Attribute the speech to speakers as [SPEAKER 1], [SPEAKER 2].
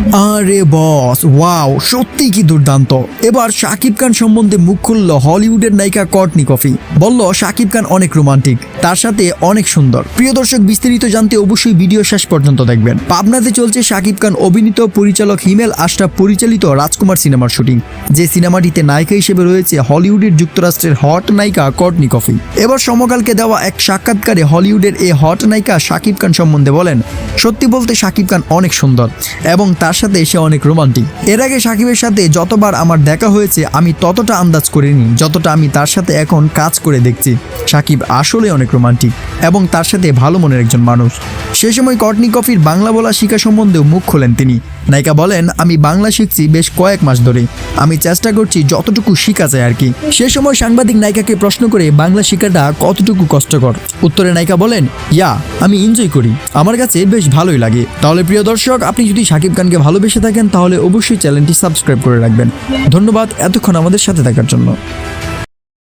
[SPEAKER 1] আরে বস, ওয়াও, সত্যি কি দুর্দান্ত। এবার শাকিব খান সম্বন্ধে মুখ খুলল হলিউডের নায়িকা কর্টনি কফি। বলল, শাকিব খান অনেক রোমান্টিক তার সাথে অনেক সুন্দর। প্রিয় দর্শক, বিস্তারিত জানতে অবশ্যই ভিডিও শেষ পর্যন্ত দেখবেন। পাবনাতে চলছে শাকিব খান অভিনীত পরিচালক হিমেল আশরাফ পরিচালিত রাজকুমার সিনেমার শুটিং, যে সিনেমাটিতে নায়িকা হিসেবে রয়েছে হলিউডের যুক্তরাষ্ট্রের হট নায়িকা কর্টনি কফি। এবার সমকালকে দেওয়া এক সাক্ষাৎকারে হলিউডের এই হট নায়িকা শাকিব খান সম্বন্ধে বলেন সত্যি বলতে সাকিব খান অনেক সুন্দর এবং তার সাথে সে অনেক রোমান্টিক। এর আগে সাকিবের সাথে যতবার আমার দেখা হয়েছে, আমি ততটা আন্দাজ করিনি, যতটা আমি তার সাথে এখন কাজ করে দেখছি। সাকিব আসলে অনেক রোমান্টিক এবং তার সাথে ভালো মনের একজন মানুষ। সে সময় কটনি কফির বাংলা বলা শিকা সম্বন্ধেও মুখ খোলেন তিনি। নায়িকা বলেন, আমি বাংলা শিখছি বেশ কয়েক মাস ধরে আমি চেষ্টা করছি যতটুকু শিখা যায় আর কি। সে সময় সাংবাদিক নায়িকাকে প্রশ্ন করে, বাংলা শেখাটা কতটুকু কষ্টকর? উত্তরে নায়িকা বলেন, ইয়া, আমি এনজয় করি। আমার কাছে বেশ ভালোই লাগে। তাহলে প্রিয় দর্শক, আপনি যদি শাকিব খানকে ভালোবেসে থাকেন, তাহলে অবশ্যই চ্যানেলটি সাবস্ক্রাইব করে রাখবেন। ধন্যবাদ এতক্ষণ আমাদের সাথে থাকার জন্য।